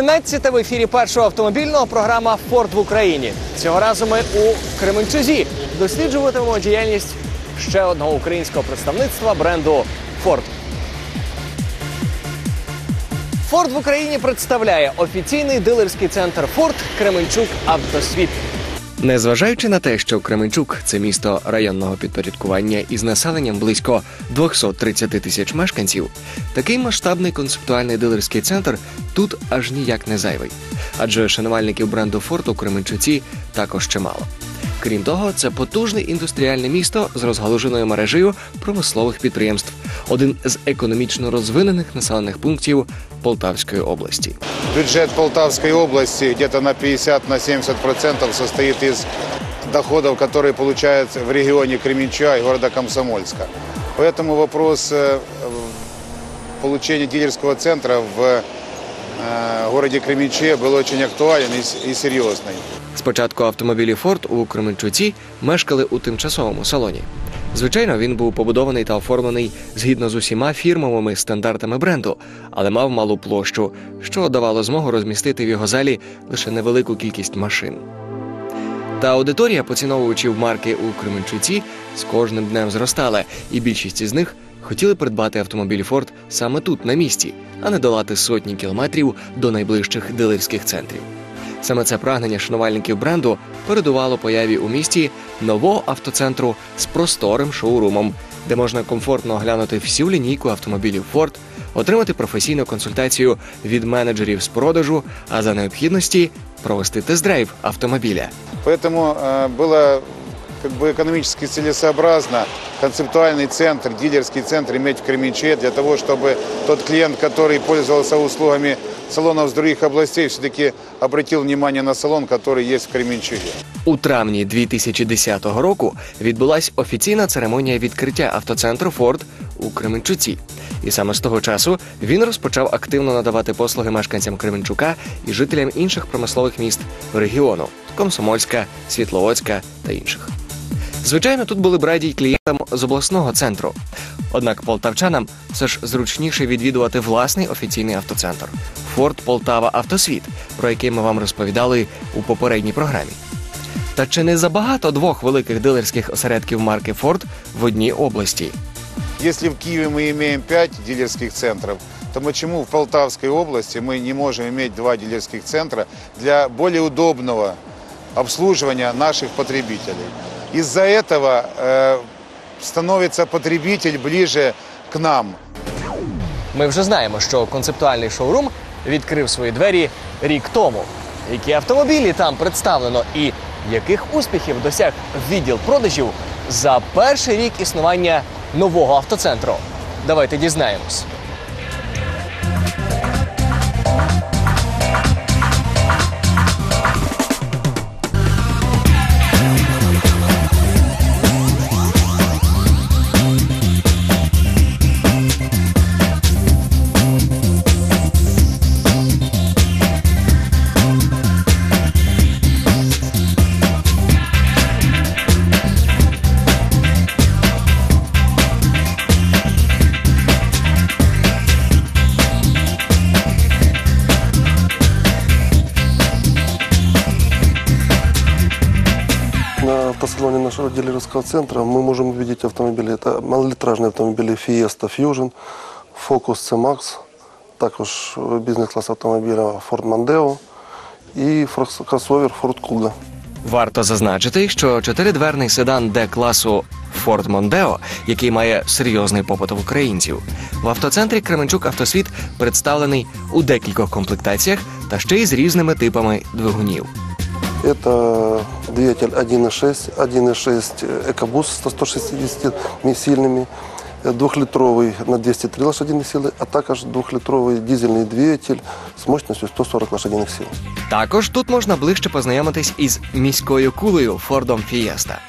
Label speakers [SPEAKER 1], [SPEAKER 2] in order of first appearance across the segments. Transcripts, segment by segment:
[SPEAKER 1] 13 в ефірі першого автомобільного програма Форд в Україні. Цього разу ми у Кременчузі досліджуватимемо діяльність ще одного українського представництва бренду Форд. Форд в Україні представляє офіційний дилерський центр Форд Кременчук Автосвіт. Незважаючи на те, що Кременчук це місто районного підпорядкування із населенням близько 230 тисяч мешканців, такий масштабний концептуальний дилерський центр тут аж ніяк не зайвий. Адже шанувальників бренду форту Кременчуці також чимало. Крім того, це потужне індустріальне місто з розгалуженою мережею промислових підприємств, один з економічно розвинених населених пунктів Полтавської області.
[SPEAKER 2] Бюджет Полтавской области где-то на 50-70% на 70% состоит из доходов, которые получают в регионе Кременчуга и города Комсомольска. Поэтому вопрос э, получения дилерского центра в э, городе Кременчуге был очень актуален и с- и серьезный.
[SPEAKER 1] Спочатку автомобілі Форд у Кременчуці мешкали у тимчасовому салоні. Звичайно, він був побудований та оформлений згідно з усіма фірмовими стандартами бренду, але мав малу площу, що давало змогу розмістити в його залі лише невелику кількість машин. Та аудиторія поціновувачів марки у Кременчуці з кожним днем зростала, і більшість із них хотіли придбати автомобіль Форд саме тут, на місці, а не долати сотні кілометрів до найближчих дилерських центрів. Саме це прагнення шанувальників бренду передувало появі у місті нового автоцентру з просторим шоурумом, де можна комфортно оглянути всю лінійку автомобілів Ford, отримати професійну консультацію від менеджерів з продажу, а за необхідності провести тест-драйв автомобіля.
[SPEAKER 2] Поэтому э, было как бы экономически целесообразно концептуальный центр, дилерский центр иметь в Кременчуге для того, чтобы тот клиент, который пользовался услугами салонов с других областей, все-таки обратил внимание на салон, который есть в Кременчуге.
[SPEAKER 1] У травні 2010 року відбулась офіційна церемонія відкриття автоцентру Форд у Кременчуці. І саме з того часу він розпочав активно надавати послуги мешканцям Кременчука і жителям інших промислових міст регіону Комсомольська, Світловодська та інших. Звичайно, тут були б раді й клієнтам з обласного центру. Однак полтавчанам все ж зручніше відвідувати власний офіційний автоцентр Форд Полтава Автосвіт, про який ми вам розповідали у попередній програмі. Та чи не забагато двох великих дилерських осередків марки Форд в одній області?
[SPEAKER 2] Если в Киеве мы имеем 5 дилерских центров, то почему в Полтавской области мы не можем иметь два дилерских центра для более удобного обслуживания наших потребителей? Из-за этого э, становится потребитель ближе к нам.
[SPEAKER 1] Ми вже знаємо, що концептуальний шоурум відкрив свої двері рік тому. Які автомобілі там представлено і яких успіхів досяг відділ продажів за перший рік існування нового автоцентру? Давайте дізнаємось.
[SPEAKER 3] На автосалоне нашего дилерского центра мы можем увидеть автомобили. Это малолитражные автомобили Fiesta Fusion, Focus C-Max, також бізнес-клас автомобіля Ford Mondeo і фрос- кросовер Ford Kuga.
[SPEAKER 1] Варто зазначити, що чотиридверний седан Д-класу Ford Mondeo, який має серйозний попит в українців, в автоцентрі Кременчук Автосвіт представлений у декількох комплектаціях та ще й з різними типами двигунів.
[SPEAKER 3] Это двигатель 1.6, 1.6 EcoBoost со 160 сильными, двухлитровый на 203 лошадиных силы, а також двухлитровый дизельный двигатель с мощностью 140 лошадиных сил.
[SPEAKER 1] Також тут можна ближче познайомитись із міською кулею Фордом Фієста.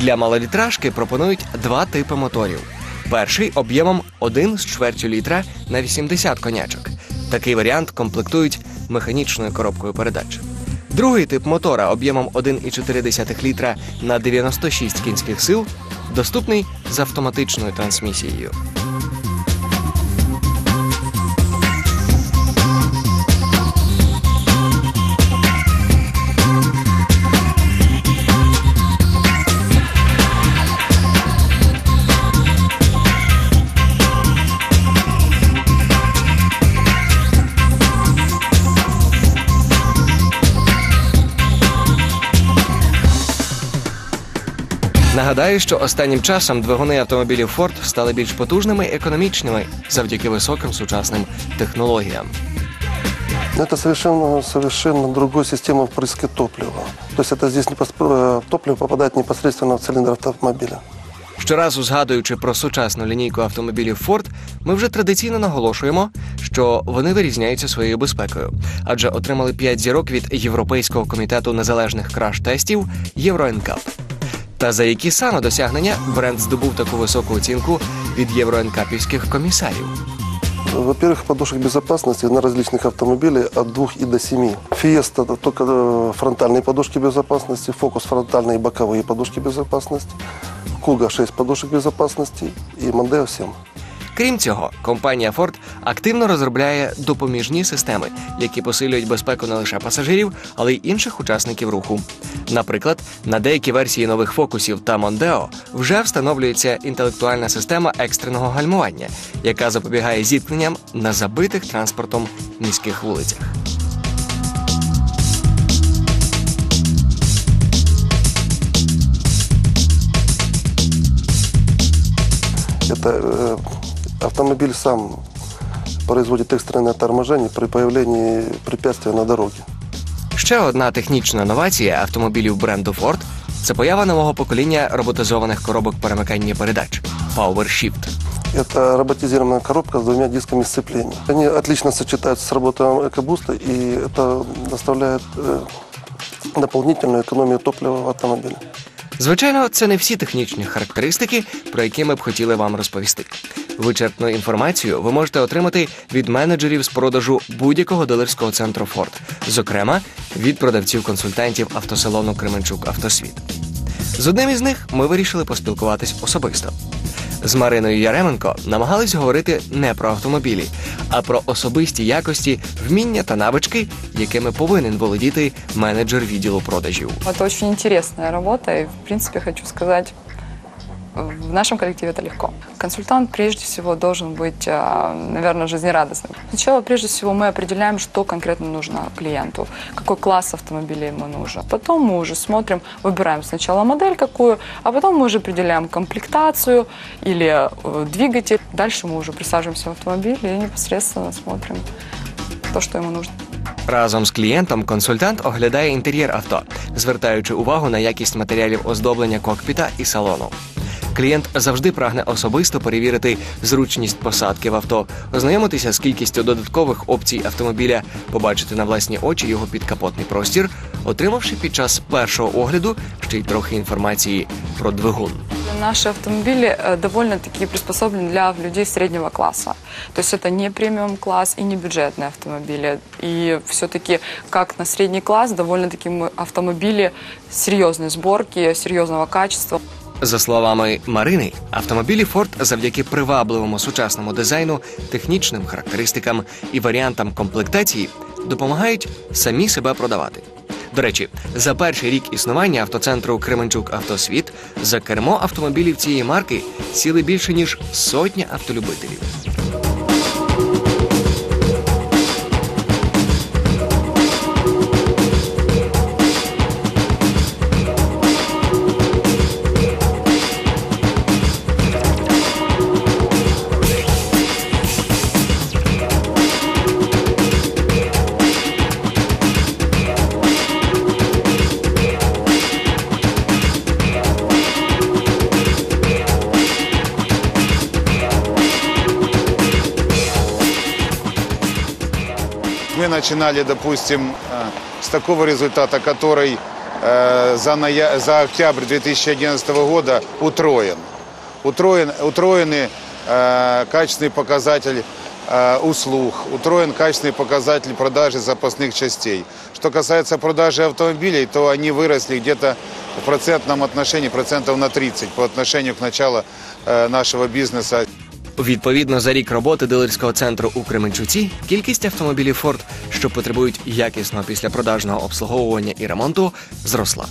[SPEAKER 1] Для малолітражки пропонують два типи моторів. Перший об'ємом 1 з чвертю літра на 80 конячок. Такий варіант комплектують механічною коробкою передач. Другий тип мотора об'ємом 1,4 літра на 96 кінських сил доступний з автоматичною трансмісією. Нагадаю, що останнім часом двигуни автомобілів Ford стали більш потужними і економічними завдяки високим сучасним технологіям.
[SPEAKER 3] Но это совершенно, совершенно другой система впрыска топлива. То есть это здесь не пос- э, топливо попадает непосредственно в цилиндр автомобиля.
[SPEAKER 1] Щоразу згадуючи про сучасну лінійку автомобілів Ford, ми вже традиційно наголошуємо, що вони вирізняються своєю безпекою, адже отримали 5 зірок від Європейського комітету незалежних краш-тестів Євроенкап. Та за які саме досягнення бренд здобув таку високу оцінку від євроенкапівських комісарів.
[SPEAKER 3] Во-первых, подушек безопасности на различных автомобилях от 2 и до 7. Фиеста это только э, фронтальные подушки безопасности, Фокус фронтальные и боковые подушки безопасности, Куга 6 подушек безопасности и Мондео 7.
[SPEAKER 1] Крім цього, компанія Ford активно розробляє допоміжні системи, які посилюють безпеку не лише пасажирів, але й інших учасників руху. Наприклад, на деякі версії нових фокусів та Мондео вже встановлюється інтелектуальна система екстреного гальмування, яка запобігає зіткненням на забитих транспортом міських вулицях.
[SPEAKER 3] Это э, автомобиль сам производит экстренное торможение при появлении препятствия на дороге.
[SPEAKER 1] Ще одна технічна новація автомобілів бренду Ford – це поява нового покоління роботизованих коробок перемикання передач PowerShift.
[SPEAKER 3] Это роботизированная коробка с двумя дисками сцепления. Они отлично сочетаются с работой экобуста, и это доставляет э, дополнительную экономию топлива в автомобиле.
[SPEAKER 1] Звичайно, це не всі технічні характеристики, про які ми б хотіли вам розповісти. Вичерпну інформацію ви можете отримати від менеджерів з продажу будь-якого дилерського центру Ford, зокрема від продавців-консультантів автосалону Кременчук Автосвіт. З одним із них ми вирішили поспілкуватись особисто. З Мариною Яременко намагались говорити не про автомобілі, а про особисті якості, вміння та навички, якими повинен володіти менеджер відділу продажів.
[SPEAKER 4] Це дуже цікава робота, і в принципі хочу сказать, в нашем коллективе это легко. Консультант прежде всего должен быть, а, наверное, жизнерадостным. Сначала, прежде всего, мы определяем, что конкретно нужно клиенту, какой класс автомобиля ему нужен. Потом мы уже смотрим, выбираем сначала модель какую, а потом мы уже определяем комплектацию или э, двигатель. Дальше мы уже присаживаемся в автомобиль и непосредственно смотрим то, что ему нужно.
[SPEAKER 1] Разом з клієнтом консультант оглядає інтер'єр авто, звертаючи увагу на якість матеріалів оздоблення кокпіта і салону. Клієнт завжди прагне особисто перевірити зручність посадки в авто, ознайомитися з кількістю додаткових опцій автомобіля, побачити на власні очі його підкапотний простір, отримавши під час першого огляду ще й трохи інформації про двигун.
[SPEAKER 4] Наши автомобили э, довольно-таки приспособлены для людей среднего класса. То есть это не премиум класс и не бюджетные автомобили. И все-таки как на средний класс довольно-таки мы автомобили серьезной сборки, серьезного качества.
[SPEAKER 1] За словами Марини, автомобілі Ford завдяки привабливому сучасному дизайну, технічним характеристикам і варіантам комплектації допомагають самі себе продавати. До речі, за перший рік існування автоцентру Кременчук Автосвіт за кермо автомобілів цієї марки сіли більше ніж сотня автолюбителів.
[SPEAKER 2] Мы начинали, допустим, э, с такого результата, который э, за, ноя- за октябрь 2011 года утроен. Утроен, утроены э, качественный показатель услуг, утроен качественный показатель продажи запасных частей. Что касается продажи автомобилей, то они выросли где-то в процентном отношении, процентов на 30 по отношению к началу нашего бизнеса.
[SPEAKER 1] Відповідно, за рік роботи дилерського центру у Кременчуці кількість автомобілів Ford, що потребують якісного післяпродажного обслуговування і ремонту, зросла.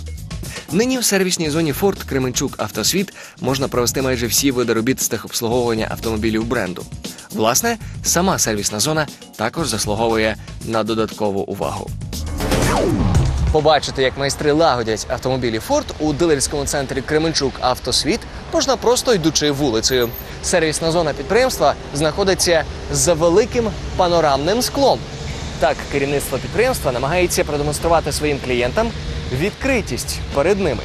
[SPEAKER 1] Нині в сервісній зоні Ford Кременчук Автосвіт можна провести майже всі види робіт з техобслуговування автомобілів бренду. Власне, сама сервісна зона також заслуговує на додаткову увагу. Побачити, як майстри лагодять автомобілі Форд у дилерському центрі Кременчук Автосвіт можна просто йдучи вулицею. Сервісна зона підприємства знаходиться за великим панорамним склом. Так, керівництво підприємства намагається продемонструвати своїм клієнтам відкритість перед ними.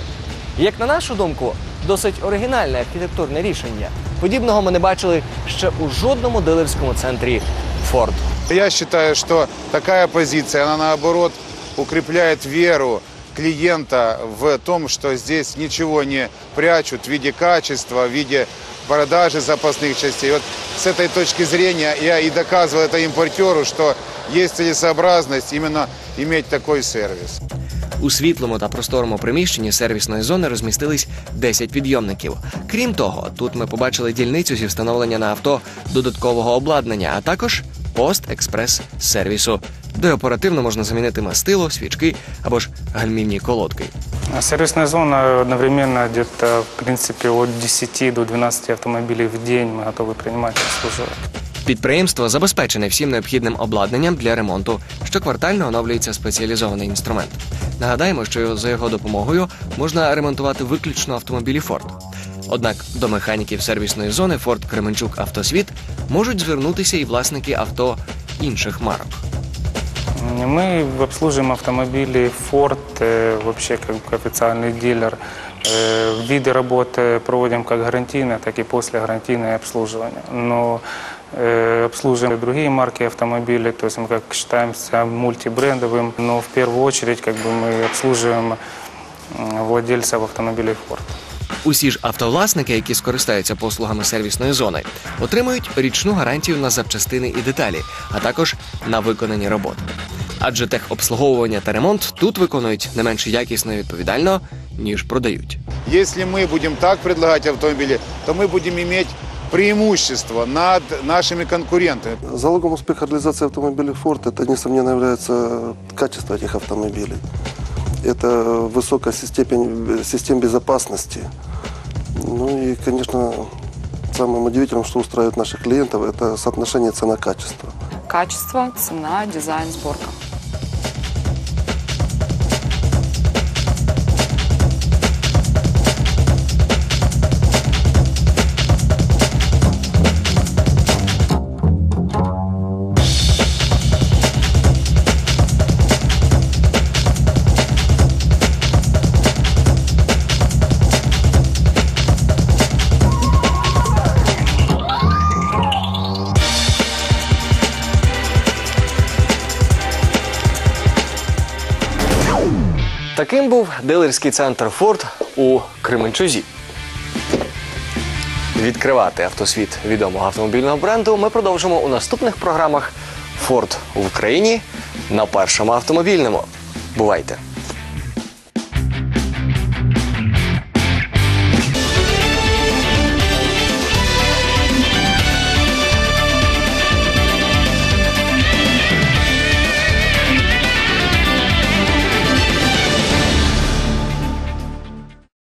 [SPEAKER 1] Як на нашу думку, досить оригінальне архітектурне рішення. Подібного ми не бачили ще у жодному дилерському центрі Форд.
[SPEAKER 2] Я считаю, что такая позиция, она наоборот укрепляет веру клиента в том, что здесь ничего не прячут в виде качества, в виде продажи запасных частей. Вот с этой точки зрения я и доказывал это импортеру, что есть целесообразность именно иметь такой сервис.
[SPEAKER 1] У світлому та просторому приміщенні сервісної зони розмістились 10 підйомників. Крім того, тут ми побачили дільницю зі встановлення на авто додаткового обладнання, а також пост експрес сервісу, де оперативно можна замінити мастило, свічки або ж гальмівні колодки.
[SPEAKER 5] А Сервисная зона одновременно где-то, в принципе, от 10 до 12 автомобилей в день мы готовы принимать и обслуживать.
[SPEAKER 1] Підприємство забезпечене всім необхідним обладнанням для ремонту. Щоквартально оновлюється спеціалізований інструмент. Нагадаємо, що за його допомогою можна ремонтувати виключно автомобілі Форд. Однак до механіків сервісної зони Форд Кременчук Автосвіт можуть звернутися і власники авто інших марок.
[SPEAKER 5] Мы обслуживаем автомобили Ford, э, вообще как официальный дилер. Э, Виды работы проводим как гарантийное, так и после гарантийное обслуживание. Но э, обслуживаем и другие марки автомобилей, то есть мы как считаемся мультибрендовым, но в первую очередь как бы мы обслуживаем м, владельцев автомобилей Ford.
[SPEAKER 1] Усі ж автовласники, які скористаються послугами сервісної зони, отримують річну гарантію на запчастини і деталі, а також на виконані роботи. Адже техобслуговування та ремонт тут виконують не менш якісно і відповідально, ніж продають.
[SPEAKER 2] Если мы будем так предлагать автомобили, то мы будем иметь преимущество над нашими конкурентами.
[SPEAKER 3] Залогом успеха реализации автомобилей Ford это, несомненно, является качество этих автомобилей. Это высокая степень систем безопасности. Ну и, конечно, самым удивительным, что устраивает наших клиентов, это соотношение цена-качество.
[SPEAKER 4] Качество, цена, дизайн, сборка.
[SPEAKER 1] Таким був дилерський центр Форд у Кременчузі. Відкривати автосвіт відомого автомобільного бренду ми продовжимо у наступних програмах Форд в Україні на першому автомобільному. Бувайте!